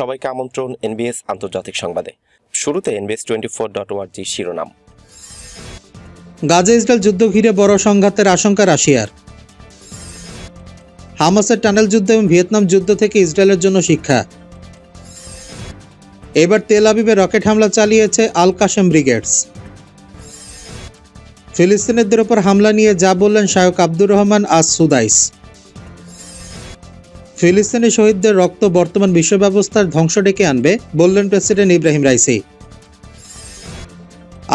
সবাইকে আমন্ত্রণ এনবিএস আন্তর্জাতিক সংবাদে। শুরুতে এনবিএস টোয়েন্টি ফোর ডট ওয়ার্জি শিরোনাম। গাজা ইসরায়েল যুদ্ধ ঘিরে বড় সংঘাতের আশঙ্কা রাশিয়ার। হামাসের টানেল যুদ্ধ এবং ভিয়েতনাম যুদ্ধ থেকে ইসরায়েলের জন্য শিক্ষা। এবার তেল আবিবে রকেট হামলা চালিয়েছে আল কাশেম ব্রিগেডস। ফিলিস্তিনিদের ওপর হামলা নিয়ে যা বললেন শায়ক আব্দুর রহমান আজ সুদাইস। ফিলিস্তিনি শহীদদের রক্ত বর্তমান বিশ্ব ব্যবস্থার ধ্বংস ডেকে আনবে বললেন প্রেসিডেন্ট ইব্রাহিম রাইসি।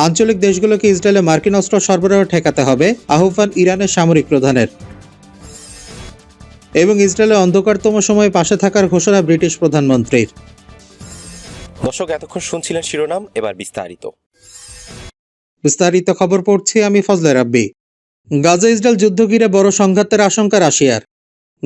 আঞ্চলিক দেশগুলোকে ইসরায়েলে মার্কিন অস্ত্র সরবরাহ ঠেকাতে হবে আহ্বান ইরানের সামরিক প্রধানের। এবং ইসরায়েলের অন্ধকারতম সময়ে পাশে থাকার ঘোষণা ব্রিটিশ প্রধানমন্ত্রীর। দর্শক এতক্ষণ শুনছিলেন শিরোনাম এবার বিস্তারিত। বিস্তারিত খবর পড়ছি আমি ফজলে রাব্বি। গাজা ইসরায়েল যুদ্ধ ঘিরে বড় সংঘাতের আশঙ্কা রাশিয়ার।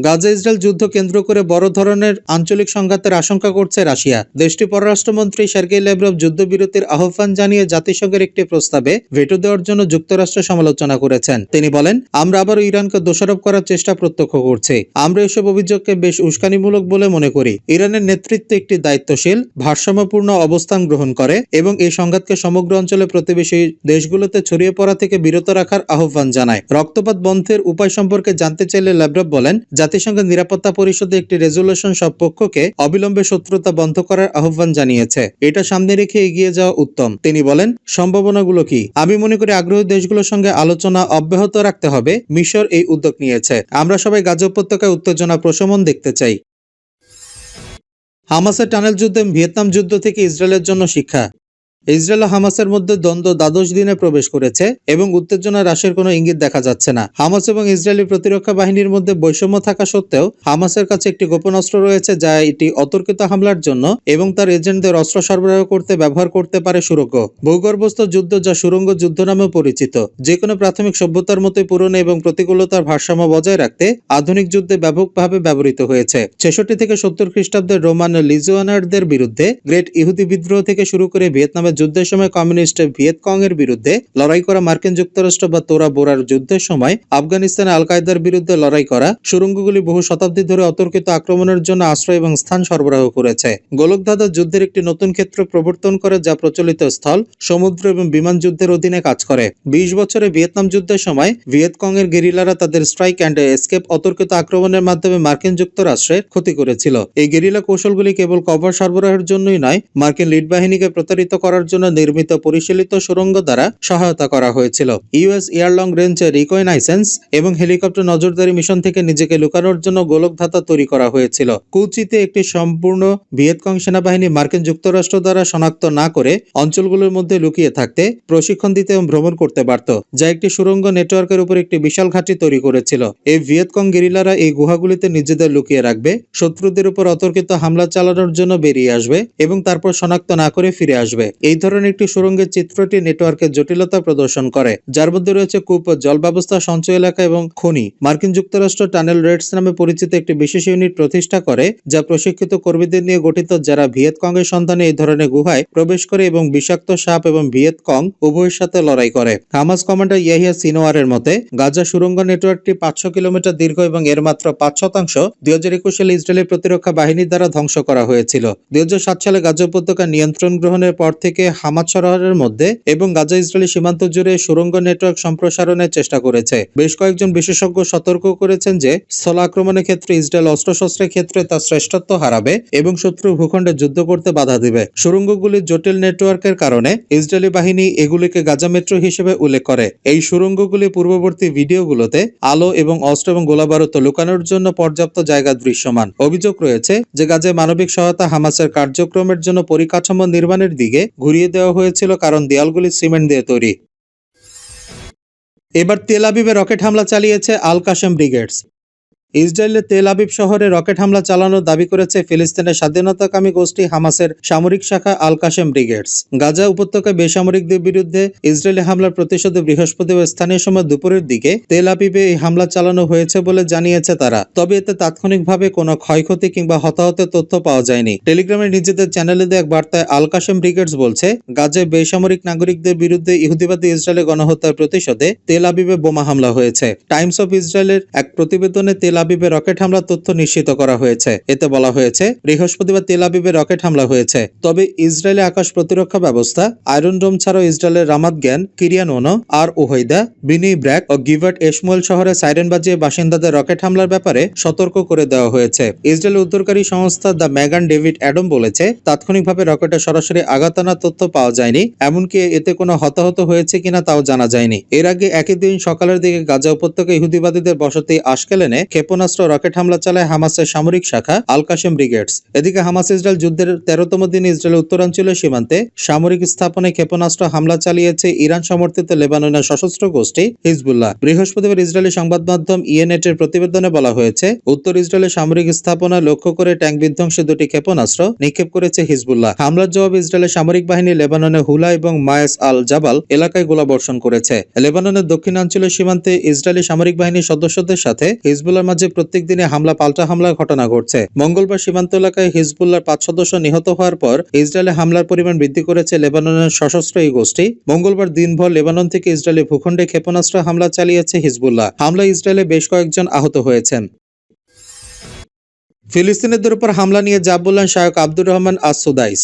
গাজা ইসরায়েল যুদ্ধ কেন্দ্র করে বড় ধরনের আঞ্চলিক সংঘাতের আশঙ্কা করছে রাশিয়া। দেশটির পররাষ্ট্রমন্ত্রী সার্গেই লেব্রভ যুদ্ধবিরতির আহ্বান জানিয়ে জাতিসংঘের একটি প্রস্তাবে ভেটো দেওয়ার জন্য যুক্তরাষ্ট্র সমালোচনা করেছেন। তিনি বলেন, আমরা আবারও ইরানকে দোষারোপ করার চেষ্টা প্রত্যক্ষ করছি। আমরা এসব অভিযোগকে বেশ উস্কানিমূলক বলে মনে করি। ইরানের নেতৃত্ব একটি দায়িত্বশীল, ভারসাম্যপূর্ণ অবস্থান গ্রহণ করে এবং এই সংঘাতকে সমগ্র অঞ্চলে প্রতিবেশী দেশগুলোতে ছড়িয়ে পড়া থেকে বিরত রাখার আহ্বান জানায়। রক্তপাত বন্ধের উপায় সম্পর্কে জানতে চাইলে ল্যাব্রভ বলেন জাতিসংঘের নিরাপত্তা পরিষদে একটি রেজুলেশন সব পক্ষকে অবিলম্বে শত্রুতা বন্ধ করার আহ্বান জানিয়েছে। এটা সামনে রেখে এগিয়ে যাওয়া উত্তম। তিনি বলেন, সম্ভাবনাগুলো কি? আমি মনে করি আগ্রহী দেশগুলোর সঙ্গে আলোচনা অব্যাহত রাখতে হবে। মিশর এই উদ্যোগ নিয়েছে। আমরা সবাই গাজা উপত্যকায় উত্তেজনা প্রশমন দেখতে চাই। হামাসের টানেল যুদ্ধে ভিয়েতনাম যুদ্ধ থেকে ইসরায়েলের জন্য শিক্ষা। ইসরায়েল হামাসের মধ্যে দ্বন্দ্ব দ্বাদশ দিনে প্রবেশ করেছে এবং উত্তেজনা হ্রাসের কোনো ইঙ্গিত দেখা যাচ্ছে না। হামাস এবং ইসরায়েলি প্রতিরক্ষা বাহিনীর মধ্যে বৈষম্য থাকা সত্ত্বেও হামাসের কাছে একটি গোপন অস্ত্র রয়েছে যা এটি অতর্কিত হামলার জন্য এবং তার এজেন্টদের অস্ত্র সরবরাহ করতে ব্যবহার করতে পারে সুরঙ্গ ভূগর্ভস্থ যুদ্ধ যা সুরঙ্গ যুদ্ধ নামে পরিচিত। যে কোনো প্রাথমিক সভ্যতার মতোই পুরনো এবং প্রতিকূলতার ভারসাম্য বজায় রাখতে আধুনিক যুদ্ধে ব্যাপকভাবে ব্যবহৃত হয়েছে। ছেষট্টি থেকে সত্তর খ্রিস্টাব্দের রোমান লিজুয়ানারদের বিরুদ্ধে গ্রেট ইহুদি বিদ্রোহ থেকে শুরু করে ভিয়েতনামের যুদ্ধের সময় কমিউনিস্ট ভিয়েতকং এর বিরুদ্ধে লড়াই করা মার্কিন যুক্তরাষ্ট্র বা তোরা বোরার যুদ্ধের সময় আফগানিস্তানে আল কায়দার বিরুদ্ধে লড়াই করা সুরঙ্গগুলি বহু শতাব্দী ধরে অতর্কিত আক্রমণের জন্য আশ্রয় এবং স্থান সরবরাহ করেছে। গোলকধাঁধা যুদ্ধের একটি নতুন ক্ষেত্র প্রবর্তন করে যা প্রচলিত স্থল, সমুদ্র এবং বিমান যুদ্ধের অধীনে কাজ করে। বিশ বছরে ভিয়েতনাম যুদ্ধের সময় ভিয়েতকং এর গেরিলারা তাদের স্ট্রাইক অ্যান্ড এসকেপ অতর্কিত আক্রমণের মাধ্যমে মার্কিন যুক্তরাষ্ট্রের ক্ষতি করেছিল। এই গেরিলা কৌশলগুলি কেবল কভার সরবরাহের জন্যই নয়, মার্কিন লিড বাহিনীকে প্রতারিত করার জন্য নির্মিত পরিশীলিত সুরঙ্গ দ্বারা সহায়তা করা হয়েছিল। US air long range reconnaissance এবং হেলিকপ্টার নজরদারি মিশন থেকে নিজেকে লুকানোর জন্য গোলকধাতা তৈরি করা হয়েছিল। কুচিতে একটি সম্পূর্ণ ভিয়েতকং সেনাবাহিনী মার্কিন যুক্তরাষ্ট্র দ্বারা শনাক্ত না করে অঞ্চলগুলোর মধ্যে লুকিয়ে থাকতে প্রশিক্ষণ দিতে এবং ভ্রমণ করতে পারত, যা একটি সুড়ঙ্গ নেটওয়ার্কের উপর একটি বিশাল ঘাঁটি তৈরি করেছিল। এই ভিয়েতকং গেরিলারা এই গুহাগুলিতে নিজেদের লুকিয়ে রাখবে, শত্রুদের উপর অতর্কিত হামলা চালানোর জন্য বেরিয়ে আসবে এবং তারপর শনাক্ত না করে ফিরে আসবে। এই ধরনের একটি সুড়ঙ্গের চিত্রটি নেটওয়ার্কের জটিলতা প্রদর্শন করে। যার মধ্যে রয়েছে কূপ জল ব্যবস্থা সঞ্চয় এলাকা এবং খনি। মার্কিন যুক্তরাষ্ট্র টানেল রেডস নামে পরিচিত একটি বিশেষ ইউনিট প্রতিষ্ঠা করে, যা প্রশিক্ষিত কর্মীদের নিয়ে গঠিত, যারা ভিয়েতকং এর সন্ধানে এই ধরনের গুহায় প্রবেশ করে এবং বিষাক্ত সাপ এবং ভিয়েতকং উভয়ের সাথে লড়াই করে। হামাস কমান্ডার ইয়াহিয়া সিনোয়ারের মতে, গাজা সুরঙ্গ নেটওয়ার্কটি পাঁচশো কিলোমিটার দীর্ঘ এবং এর মাত্র পাঁচ শতাংশ দুই হাজার একুশ সালে ইসরায়েলি প্রতিরক্ষা বাহিনীর দ্বারা ধ্বংস করা হয়েছিল। দুই হাজার সাত সালে গাজা উপত্যকা নিয়ন্ত্রণ গ্রহণের পর থেকে হামাদ সরোবরের মধ্যে এবং গাজা ইসরায়েলি সীমান্ত জুড়ে সুড়ঙ্গ নেটওয়ার্ক সম্প্রসারণের চেষ্টা করেছে। বেশ কয়েকজন বিশেষজ্ঞ সতর্ক করেছেন যে, স্থল আক্রমণের ক্ষেত্রে ইসরায়েল অস্ত্রশস্ত্রের ক্ষেত্রে তার শ্রেষ্ঠত্ব হারাবে এবং শত্রু ভূখণ্ডে যুদ্ধ করতে বাধা দিবে। সুড়ঙ্গগুলির জটিল নেটওয়ার্কের কারণে ইসরায়েলি বাহিনী এগুলিকে গাজা মেট্রো হিসেবে উল্লেখ করে। এই সুড়ঙ্গগুলি পূর্ববর্তী ভিডিওগুলোতে আলো এবং অস্ত্র এবং গোলাবারুদ লুকানোর জন্য পর্যাপ্ত জায়গা দৃশ্যমান। অভিযোগ রয়েছে যে, গাজায় মানবিক সহায়তা হামাসের কার্যক্রমের জন্য পরিকাঠামো নির্মাণের দিকে ঘুরিয়ে দেওয়া হয়েছিল কারণ দেয়ালগুলি সিমেন্ট দিয়ে তৈরি। এবার তেলাবিবে রকেট হামলা চালিয়েছে আল কাশেম ব্রিগেডস। ইসরায়েলের তেল আবিব শহরে রকেট হামলা চালানোর দাবি করেছে ফিলিস্তিনের স্বাধীনতাকামী গোষ্ঠী হামাসের সামরিক শাখা আল কাশেম ব্রিগেডস। গাজা উপত্যকায় বেসামরিকদের বিরুদ্ধে ইসরায়েলি হামলার প্রতিশোধে বৃহস্পতিবার স্থানীয় সময় দুপুরের দিকে তেল আবিবে এই হামলা চালানো হয়েছে বলে জানিয়েছে তারা। তবে এতে তাৎক্ষণিকভাবে কোনো ক্ষয়ক্ষতি কিংবা হতাহতের তথ্য পাওয়া যায়নি। টেলিগ্রামে নিজেদের চ্যানেলে দেওয়া এক বার্তায় আল কাশেম ব্রিগেডস বলছে, গাজায় বেসামরিক নাগরিকদের বিরুদ্ধে ইহুদিবাদী ইসরায়েলে গণহত্যার প্রতিশোধে তেল আবিবে বোমা হামলা হয়েছে। টাইমস অফ ইসরায়েলের এক প্রতিবেদনে তেল আবিবে রকেট হামলার তথ্য নিশ্চিত করা হয়েছে। এতে বলা হয়েছে, বৃহস্পতিবার তেল আবিবে রকেট হামলা হয়েছে। তবে ইসরায়েলি আকাশ প্রতিরক্ষা ব্যবস্থা, আয়রন ডোম ছাড়াও ইসরায়েলের রামাত জ্ঞান কিরিয়ান ওনো, আর ওহৈদা বিনি ব্র্যাক ও গিভার্ট এশমুয়েল শহরে সাইরেন বাজিয়ে বাসিন্দাদের রকেট হামলার ব্যাপারে সতর্ক করে দেওয়া হয়েছে। ইসরায়েল উদ্ধারকারী সংস্থা দ্য ম্যাগান ডেভিড অ্যাডম বলেছে, তাৎক্ষণিকভাবে রকেটে সরাসরি আঘাত তথ্য পাওয়া যায়নি, এমনকি এতে কোনো হতাহত হয়েছে কিনা তাও জানা যায়নি। এর আগে একই দিন সকালের দিকে গাজা উপত্যকা ইহুদিবাদীদের বসতি আশকেলেনে ক্ষেপণাস্ত্র, রকেট হামলা চালায় হামাসের সামরিক শাখা আল কাশেম ব্রিগেডস। এদিকে হামাস ইসরায়েল যুদ্ধের তেরোতম দিন ইসরায়েলের উত্তরাঞ্চলীয় সীমান্তে সামরিক স্থাপনায় ক্ষেপণাস্ত্র হামলা চালিয়েছে ইরান সমর্থিত লেবাননের সশস্ত্র গোষ্ঠী হিজবুল্লাহ। বৃহস্পতিবার ইসরায়েলি সংবাদ মাধ্যম ইএনএট এর প্রতিবেদনে বলা হয়েছে, উত্তর ইসরায়েলের সামরিক স্থাপনা লক্ষ্য করে ট্যাঙ্ক বিধ্বংসী দুটি ক্ষেপণাস্ত্র নিক্ষেপ করেছে হিজবুল্লাহ। হামলার জবাবে ইসরায়েলের সামরিক বাহিনী লেবাননের হুলা এবং মায়েস আল জাবাল এলাকায় গোলাবর্ষণ করেছে। লেবাননের দক্ষিণাঞ্চলীয় সীমান্তে ইসরায়েলি সামরিক বাহিনীর সদস্যদের সাথে হিজবুল্লার মাঝে প্রত্যেক দিনে হামলা, পাল্টা হামলার ঘটনা ঘটছে। মঙ্গলবার সীমান্ত এলাকায় হিজবুল্লার পাঁচ সদস্য নিহত হওয়ার পর ইসরায়েলে হামলার পরিমাণ বৃদ্ধি করেছে লেবাননের সশস্ত্র এই গোষ্ঠী। মঙ্গলবার দিনভর লেবানন থেকে ইসরায়েলের ভূখণ্ডে ক্ষেপণাস্ত্র হামলা চালিয়েছে হিজবুল্লাহ। হামলায় ইসরায়েলে বেশ কয়েকজন আহত হয়েছেন। ফিলিস্তিনিদের উপর হামলা নিয়ে যা বললেন Sheikh Abdur Rahman As Sudais.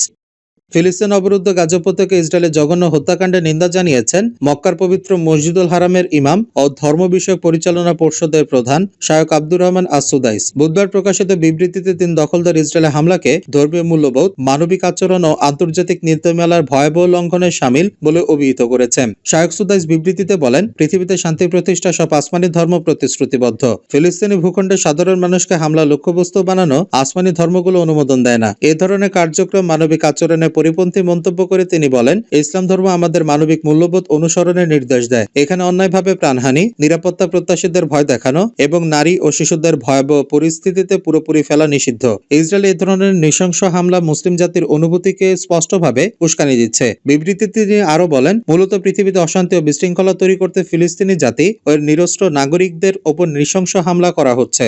ফিলিস্তিন অবরুদ্ধ গাজা উপত্যকা ইসরায়েলের জঘন্য হত্যাকাণ্ডে নিন্দা জানিয়েছেন মক্কার পবিত্র মসজিদুল হারামের ইমাম ও ধর্ম বিষয়ক পরিচালনা পর্ষদের প্রধান শায়ক আব্দুর রহমান আসুদাইস বুধবার প্রকাশিত বিবৃতিতে তিনি দখলদার ইসরায়েলের হামলাকে ধর্মীয় মূল্যবোধ, মানবিক আচরণ ও আন্তর্জাতিক নীতিমালার ভয়াবহ লঙ্ঘনের সামিল বলে অভিহিত করেছেন। শায়ক সুদাইস বিবৃতিতে বলেন, পৃথিবীতে শান্তি প্রতিষ্ঠা সব আসমানি ধর্ম প্রতিশ্রুতিবদ্ধ। ফিলিস্তিনি ভূখণ্ডে সাধারণ মানুষকে হামলা লক্ষ্যবস্তু বানানো আসমানি ধর্মগুলো অনুমোদন দেয় না। এ ধরনের কার্যক্রম মানবিক আচরণের পরিপন্থী মন্তব্য করে তিনি বলেন, ইসলাম ধর্ম আমাদের মানবিক মূল্যবোধ অনুসরণের নির্দেশ দেয়। এখানে অন্যায়ভাবে প্রাণহানি, নিরাপত্তা প্রত্যাশীদের ভয় দেখানো এবং নারী ও শিশুদের ভয়াবহ পরিস্থিতিতে পুরোপুরি ফেলা নিষিদ্ধ। ইসরায়েল এই ধরনের নৃশংস হামলা মুসলিম জাতির অনুভূতিকে স্পষ্টভাবে উস্কানি দিচ্ছে। বিবৃতিতে তিনি আরও বলেন, মূলত পৃথিবীতে অশান্তি ও বিশৃঙ্খলা তৈরি করতে ফিলিস্তিনি জাতি ও নিরস্ত্র নাগরিকদের ওপর নৃশংস হামলা করা হচ্ছে।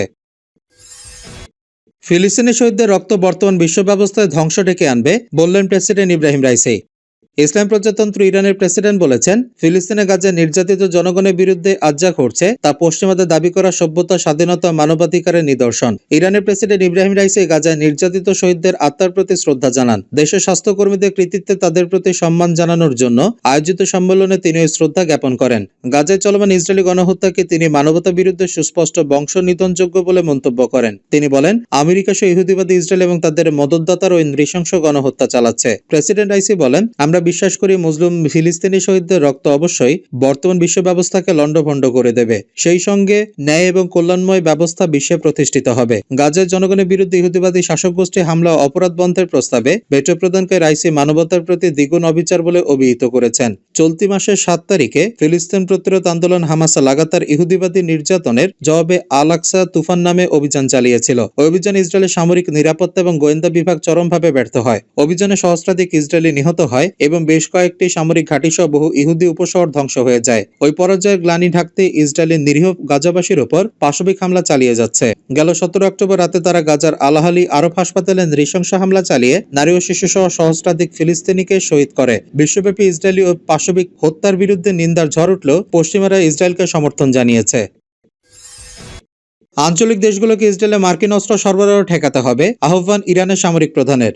ফিলিস্তিনি শহীদদের রক্ত বর্তমান বিশ্ব ব্যবস্থায় ধ্বংস ডেকে আনবে বললেন প্রেসিডেন্ট ইব্রাহিম রাইসি। ইসলাম প্রজাতন্ত্র ইরানের প্রেসিডেন্ট বলেছেন, ফিলিস্তিনে গাজা নির্যাতিত জনগণের বিরুদ্ধে আজ যা ঘটছে, তা পশ্চিমাদের দাবি করা সভ্যতা, স্বাধীনতা, মানবাধিকারের নিদর্শন। ইরানের প্রেসিডেন্ট ইব্রাহিম রাইসি গাজায় নির্যাতিত শহীদদের আত্মার প্রতি শ্রদ্ধা জানান। দেশের স্বাস্থ্যকর্মীদের কৃতিত্বে তাদের প্রতি সম্মান জানানোর জন্য আয়োজিত সম্মেলনে তিনি ওই শ্রদ্ধা জ্ঞাপন করেন। গাজায় চলমান ইসরায়েলি গণহত্যাকে তিনি মানবতা বিরুদ্ধে সুস্পষ্ট বংশ নিধনযোগ্য বলে মন্তব্য করেন। তিনি বলেন, আমেরিকা সহ ইহুদিবাদী ইসরায়েল এবং তাদের মদতদাতার ওই নৃশংস গণহত্যা চালাচ্ছে। প্রেসিডেন্ট রাইসি বলেন, আমরা বিশ্বাস করি মুসলিম ফিলিস্তিনি শহীদদের রক্ত অবশ্যই বর্তমান বিশ্ব ব্যবস্থাকে লণ্ডভণ্ড করে দেবে। সেই সঙ্গে ন্যায় এবং কল্যাণময় ব্যবস্থা বিশ্বে প্রতিষ্ঠিত হবে। গাজার জনগণের বিরুদ্ধে ইহুদিবাদী শাসক গোষ্ঠী হামলা অপরাধ বন্ধের প্রস্তাবে ভেটো প্রদানকারী রাইসি মানবতার প্রতি দ্বিগুণ অবিচার বলে অভিহিত করেছেন। চলতি মাসের সাত তারিখে ফিলিস্তিন প্রতিরোধ আন্দোলন হামাসা লাগাতার ইহুদিবাদী নির্যাতনের জবাবে আল আকসা তুফান নামে অভিযান চালিয়েছিল। ওই অভিযানে ইসরায়েলের সামরিক নিরাপত্তা এবং গোয়েন্দা বিভাগ চরমভাবে ব্যর্থ হয়। অভিযানে সহস্রাধিক ইসরায়েলি নিহত হয় এবং বেশ কয়েকটি সামরিক ঘাঁটি সহ বহু ইহুদি উপশহর ধ্বংস হয়ে যায়। ওই পরাজয়ের গ্লানি ঢাকতে ইসরায়েলের নিরীহ গাজাবাসীর ওপর পাশবিক হামলা চালিয়ে যাচ্ছে। গেল সতেরো অক্টোবর রাতে তারা গাজার আলাহালি আরব হাসপাতালে নৃশংস হামলা চালিয়ে নারী ও শিশু সহ সহস্রাধিক ফিলিস্তিনিকে শহীদ করে। বিশ্বব্যাপী ইসরায়েলি ও পাশবিক হত্যার বিরুদ্ধে নিন্দার ঝড় উঠল পশ্চিমারা ইসরায়েলকে সমর্থন জানিয়েছে। আঞ্চলিক দেশগুলোকে ইসরায়েলে মার্কিন অস্ত্র সরবরাহ ঠেকাতে হবে, আহ্বান ইরানের সামরিক প্রধানের।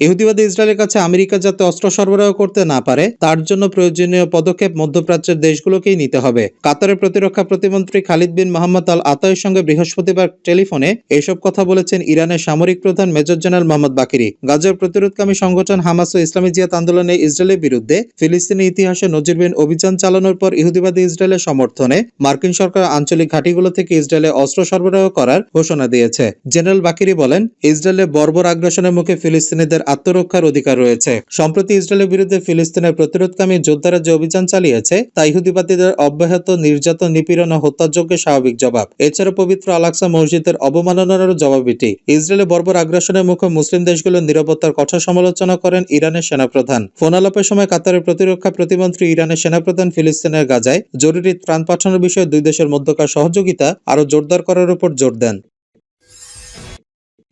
ইহুদিবাদী ইসরায়েলের কাছে আমেরিকা যাতে অস্ত্র সরবরাহ করতে না পারে, তার জন্য প্রয়োজনীয় পদক্ষেপ মধ্যপ্রাচ্যের দেশগুলোকেই নিতে হবে। কাতারের প্রতিরক্ষা প্রতিমন্ত্রী খালিদ বিন মোহাম্মদ আল আতায়ের সঙ্গে বৃহস্পতিবার টেলিফোনে এসব কথা বলেছেন ইরানের সামরিক প্রধান মেজর জেনারেল মোহাম্মদ বাকিরি। গাজার প্রতিরোধকামী সংগঠন হামাস ও ইসলামী জিয়াত আন্দোলনে ইসরায়েলের বিরুদ্ধে ফিলিস্তিনি ইতিহাসে নজিরবিহীন অভিযান চালানোর পর ইহুদিবাদী ইসরায়েলের সমর্থনে মার্কিন সরকার আঞ্চলিক ঘাঁটিগুলো থেকে ইসরায়েলে অস্ত্র সরবরাহ করার ঘোষণা দিয়েছে। জেনারেল বাকিরি বলেন, ইসরায়েলের বর্বর আগ্রাসনের মুখে ফিলিস্তিনিদের আত্মরক্ষার অধিকার রয়েছে। সম্প্রতি ইসরায়েলের বিরুদ্ধে ফিলিস্তিনের প্রতিরোধকামী যোদ্ধারা যে অভিযান চালিয়েছে, তা ইহুদিবাদীদের অব্যাহত নির্যাতন, নিপীড়ন ও হত্যাযোগ্যের স্বাভাবিক জবাব। এছাড়া পবিত্র আলাক্সা মসজিদের অবমাননারও জবাব এটি। ইসরায়েলের বর্বর আগ্রাসনের মুখে মুসলিম দেশগুলোর নিরাপত্তার কঠোর সমালোচনা করেন ইরানের সেনাপ্রধান। ফোন আলাপের সময় কাতারের প্রতিরক্ষা প্রতিমন্ত্রী, ইরানের সেনাপ্রধান ফিলিস্তিনের গাজায় জরুরি ত্রাণ পাঠানোর বিষয়ে দুই দেশের মধ্যকার সহযোগিতা আরও জোরদার করার উপর জোর দেন।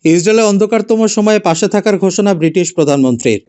ইসরায়েলের অন্ধকারতম সময়ে পাশে থাকার ঘোষণা ব্রিটিশ প্রধানমন্ত্রীর।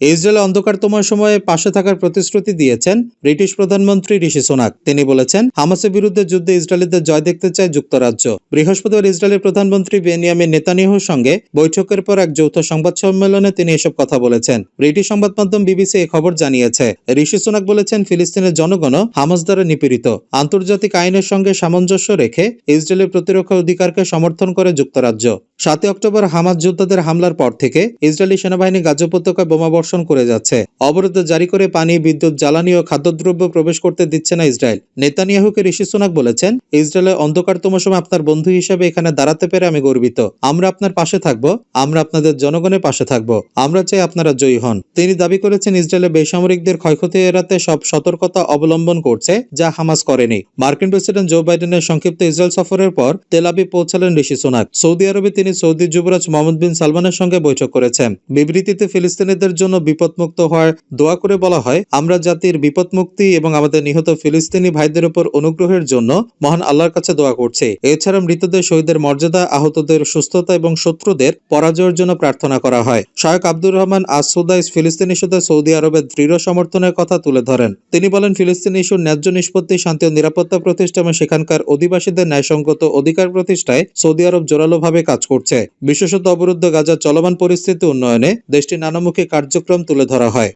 ইসরায়েল অন্ধকারতময় সময়ে পাশে থাকার প্রতিশ্রুতি দিয়েছেন ব্রিটিশ প্রধানমন্ত্রী ঋষি সোনাক। তিনি বলেছেন, হামাসের বিরুদ্ধে যুদ্ধে ইসরায়েলিদের জয় দেখতে চায় যুক্তরাজ্য। বৃহস্পতিবার ইসরায়েলের প্রধানমন্ত্রী বেনিয়ামিন নেতানিয়াহুর সঙ্গে বৈঠকের পর এক যৌথ সংবাদ সম্মেলনে তিনি এসব কথা বলেছেন। ব্রিটিশ সংবাদ মাধ্যম বিবিসি এই খবর জানিয়েছে, ঋষি সোনাক বলেছেন, ফিলিস্তিনের জনগণও হামাস দ্বারা নিপীড়িত। আন্তর্জাতিক আইনের সঙ্গে সামঞ্জস্য রেখে ইসরায়েলের প্রতিরক্ষা অধিকারকে সমর্থন করে যুক্তরাজ্য। সাতই অক্টোবর হামাজ যোদ্ধাদের হামলার পর থেকে ইসরায়েলি সেনাবাহিনী গাজা উপত্যকায় বোমা বর্ষণ করে যাচ্ছে। অবরোধ জারি করে পানি, বিদ্যুৎ, জ্বালানি ও খাদ্যদ্রব্য প্রবেশ করতে দিচ্ছে না ইসরায়েল। নেতানিয়াহুকে ঋষি সুনাক বলেছেন ইসরায়েলের অন্ধকারতম সময় আপনার বন্ধু হিসেবে এখানে দাঁড়াতে পেরে আমি গর্বিত। আমরা আপনার পাশে থাকব, আমরা আপনাদের জনগণের পাশে থাকব, আমরা চাই আপনারা জয়ী হন। তিনি দাবি করেছেন ইসরায়েলের বেসামরিকদের ক্ষয়ক্ষতি এড়াতে সব সতর্কতা অবলম্বন করছে, যা হামাস করেনি। মার্কিন প্রেসিডেন্ট জো বাইডেনের সংক্ষিপ্ত ইসরায়েল সফরের পর তেলাবি পৌঁছালেন ঋষি সোনাক। সৌদি আরবে তিনি সৌদি যুবরাজ মোহাম্মদ বিন সালমানের সঙ্গে বৈঠক করেছেন বিবৃতিতে ফিলিস্তিনিদের জন্য বিপদমুক্ত হওয়ার দোয়া করে বলা হয়, আমরা জাতির বিপদমুক্তি এবং আমাদের নিহত ফিলিস্তিনি ভাইদের উপর অনুগ্রহের জন্য মহান আল্লাহর কাছে দোয়া করছি। এছাড়া মৃতদের শহীদের মর্যাদা, আহতদের সুস্থতা এবং শত্রুদের পরাজয়ের জন্য প্রার্থনা করা হয়। শায়ক আব্দুর রহমান আসুদাইস ফিলিস্তিন ইস্যুতে সৌদি আরবের দৃঢ় সমর্থনের কথা তুলে ধরেন। তিনি বলেন, ফিলিস্তিন ইস্যুর ন্যায্য নিষ্পত্তি, শান্তি ও নিরাপত্তা প্রতিষ্ঠা এবং সেখানকার অধিবাসীদের ন্যায়সঙ্গত অধিকার প্রতিষ্ঠায় সৌদি আরব জোরালোভাবে কাজ করছে। বিশেষত অবরুদ্ধ গাজার চলমান পরিস্থিতি উন্নয়নে দেশটির নানামুখী কার্যক্রম তুলে ধরা হয়।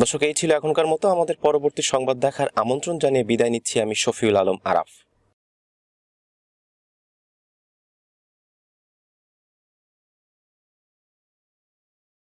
দর্শক, এই ছিল এখনকার মতো। আমাদের পরবর্তী সংবাদ দেখার আমন্ত্রণ জানিয়ে বিদায় নিচ্ছি আমি শফিউল আলম আরাফ।